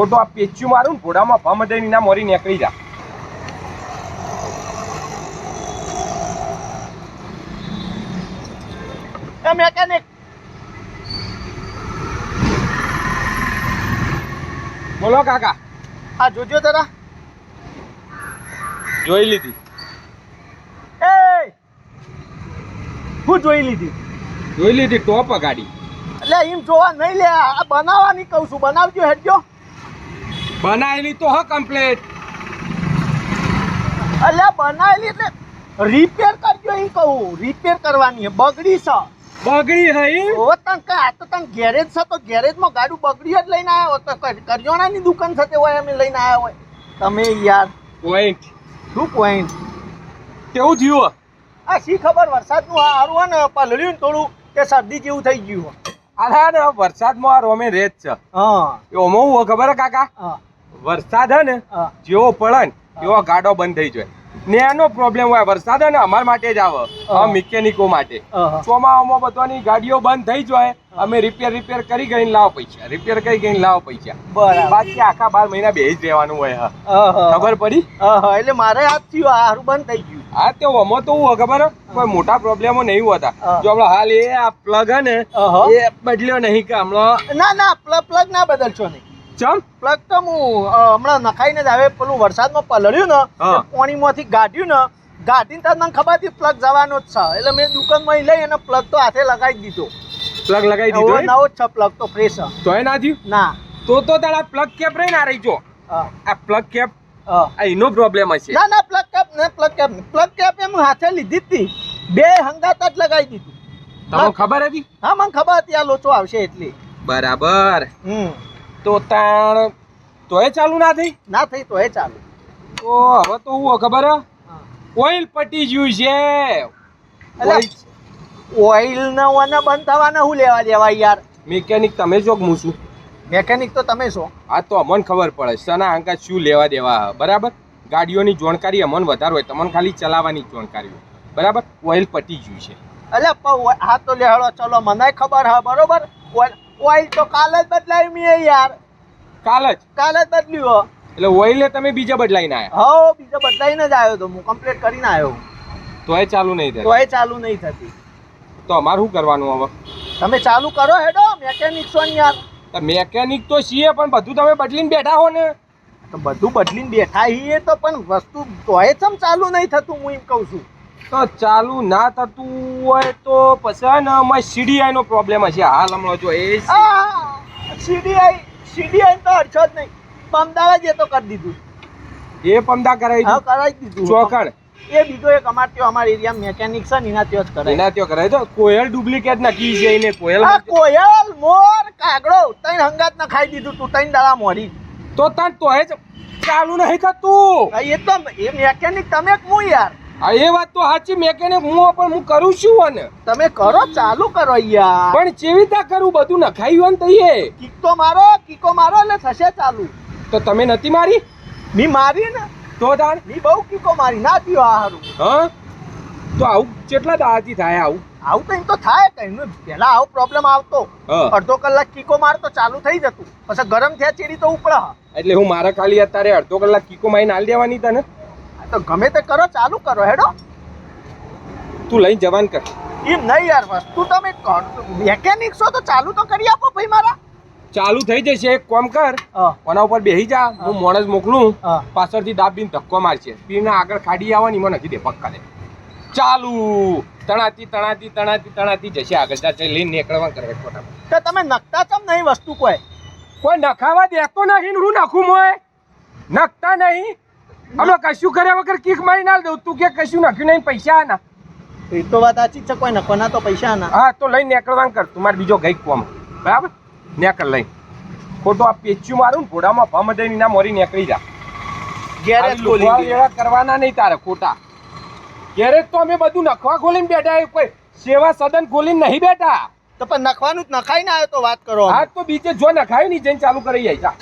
ખોટો આ પેચ્યું મારું ને ઘોડામાં ભમ દઈને ના મોરી નીકળી જા. મેકેનિક બોલો કાકા. આ જોજો જરા. જોઈ લીધી. એ હું જોઈ લીધી. જોઈ લીધી ટોપ ગાડી એટલે એમ જોવા નહીં લે આ બનાવવાની કહું છું. બનાવજો હેડજો. બનાવેલી તો હ કમ્પ્લેટ એટલે બનાવેલી એટલે રિપેર કરજો એ કહું. રિપેર કરવાની બગડી છે. બગડી હઈ ઓ તને કા તો તને ગેરેજ છે તો ગેરેજમાં ગાડું બગડી જ લઈને આવ્યો તો કર- કરિયાણાની દુકાન છે તે હોય અમે લઈને આવ્યા હોય. તમે યાર પોઈન્ટ શું પોઈન્ટ કેવું થયું આ શી ખબર? વરસાદનું આ હારું હોય ને પલળ્યું ને થોડું કે શરદી જેવું થઈ ગયું હોય. ને વરસાદમાં આ રોમે રેત છે. હા. એ ઓમાં હું ખબર કાકા? હા. વરસાદ હે ને જેવો પડે ને એવો ગાડો બંધ થઈ જાય. ને એનો પ્રોબ્લેમ હોય વરસાદ ને અમારા માટે જ આવે. મિકેનિકો માટે. ચોમાસામાં બધાની ગાડીઓ બંધ થઈ જાય અમે રિપેર રિપેર કરી ગઈ લાવો પૈસા. રિપેર કરી ગઈ લાવો પૈસા. બરાબર. બાકી આખા બાર મહિના બે જ રહેવાનું હોય ખબર પડી. એટલે મારે આ થયું હારું બંધ થઈ ગયું. હા તે ઓમાં તો હું ખબર? કોઈ મોટા પ્રોબ્લેમો નહીં હોતા. જો હમણાં હાલ એ આ પ્લગ હે ને એ બદલ્યો નહીં કે હમણાં ના ના પ્લગ પ્લગ ના બદલશો નહીં. ચમ. પ્લગ તો હું હમણાં નખાઈને જ આવે પેલું વરસાદમાં પલળ્યું ને પાણીમાંથી ગાઢ્યું ને ગાઢીને તો મને ખબર હતી પ્લગ જવાનો જ છે. એટલે મેં દુકાનમાં લઈ અને પ્લગ તો હાથે લગાવી દીધો. પ્લગ લગાવી દીધો? નવો જ છે પ્લગ તો ફ્રેશ છે. તોય ના થયું? ના. તો તો તારા પ્લગ કેપ રહી ના રહી જો. આ પ્લગ કેપ એનો પ્રોબ્લેમ હશે. ના ના પ્લગ કેપ ને પ્લગ કેપ પ્લગ કેપ એમ હાથે લીધી હતી. બે હંગાત જ લગાવી દીધી. તમને ખબર હતી? હા મને ખબર હતી આ લોચો આવશે એટલી. બરાબર. હમ. તો તાણ તોય ચાલુ ના થઈ? ના થઈ તો એ ચાલુ. તો હવે તો હું ખબર. ઓઇલ પટી ગયું છે. ઓઇલ ને ઓને બંધ થવાના હું લેવા દેવા યાર? મિકેનિક તમે જો હું છું? મેકેનિક તો તમે છો. આ તો અમને ખબર પડે સના અંકા શું લેવા દેવા બરાબર? ગાડીઓની જાણકારી અમને વધારે હોય તમને ખાલી ચલાવવાની જાણકારી હોય. બરાબર? ઓઇલ પટી ગયું છે. અલ્યા હા તો લેહાડો ચલો મને ખબર હા બરોબર? ઓઇલ ઓઇલ તો કાલ જ બદલાવી મેં યાર. કાલ જ? કાલ જ બદલ્યું એટલે ઓઇલે તમે બીજા બદલાઈને આવ્યા હો બીજા બદલાઈને જ આવ્યો તો હું કમ્પ્લીટ કરીને આવ્યો તોય ચાલુ નહીં તો એ ચાલુ નહીં થતી. તો અમારે શું કરવાનું હવે? તમે ચાલુ કરો હેડો મેકેનિક છો ને યાર. તો મેકેનિક તો છીએ પણ બધું તમે બદલીને બેઠા હો ને. તો બધું બદલીને બેઠા છીએ તો પણ વસ્તુ તોય ચમ ચાલુ નહીં થતું હું એમ કહું છું. તો ચાલુ ના થતું હોય તો પછી ને અમારે સીડીઆઈ નો પ્રોબ્લેમ હશે. હાલ હમણાં જો એ સીડીઆઈ સીડીઆઈ તો અડશો જ નહીં. જ એ તો કરી દીધું. એ પમદા કરાવી. કરાવી દીધું. ચોકડ. એ બીજો એક અમાર ત્યાં અમાર એરિયા મેકેનિક છે ને એના ત્યાં જ કરાય એના ત્યો કરાવી દો. કોયલ ડુપ્લિકેટ નાખી છે એને કોયલ કોયલ મોર કાગડો તઈ હંગાત ના ખાઈ દીધું તું તઈ દાડા મોરી. તો તાર તો હે ચાલુ નહીં થતું એ તો એ મેકેનિક તમે હું યાર. આ એ વાત તો સાચી મેકેનિક હું પણ હું કરું છું અને. તમે કરો ચાલુ કરો યાર. પણ જેવી રીતે કરું બધું નખાયું ને તઈએ. કિક્કો મારો કિક્કો મારો એટલે થશે ચાલુ. તો તમે નથી મારી? મી મારી ને? તો તાર મી બહુ કિક્કો મારી. ના થયો આ હારું. હા? તો આવું કેટલા દાડાથી થાય આવું? આવું તો એમ તો થાય કઈ પેલા આવો પ્રોબ્લેમ આવતો. હા. અડધો કલાક કિકો મારતો ચાલુ થઈ જતું. પછી ગરમ થયા ચેડી તો ઉપડા. એટલે હું મારા ખાલી અત્યારે અડધો કલાક કીકો મારી હાલ દેવાની તને? તો ગમે તે કરો ચાલુ કરો હેડો. તું લઈને જવાન કર. એમ નહીં યાર વસ્તુ તમે મેકેનિક છો તો ચાલુ તો કરી આપો ભાઈ મારા. ચાલુ થઈ જશે એક કોમ કર. કોના ઉપર બેસી જા હું મોણસ મોકલું. પાછળથી દાબીને ધક્કો મારશે. પીરના આગળ ખાડી આવવાની મને નથી દે પક્કા દે ચાલુ. તણાતી તણાતી તણાતી તણાતી જશે આગળ. જા લઈને નીકળવા કરે ખોટા તો તમે નખતા ચમ નહીં વસ્તુ કોઈ? કોઈ નખાવા દેતો નથી હું નાખું મોય? નખતા નહીં? અમે કશું કર્યા વગર કીક મારી ના દઉં. તું કે કશું નાખ્યું નહીં પૈસા ના એ તો વાત સાચી છે કોઈ નખવાના તો પૈસા ના હા તો લઈને નીકળવાનું કર. તું મારે બીજો ગઈ કોમ. બરાબર? નીકળ લઈ. ખોટો આ પેચ્યું મારું ને ઘોડામાં ભમ દઈને ના મોરી નીકળી જા. ગેરેજ ખાલી એવા કરવાના નહીં તારે ખોટા. ગેરેજ તો અમે બધું નખવા ખોલીને બેઠા કોઈ સેવા સદન ખોલીને નહીં બેઠા. તો પણ નખવાનું જ નખાઈ ને આવ્યો તો વાત કરો હા તો બીજે જો નખાય નહીં જઈને ચાલુ કરી જાય જા.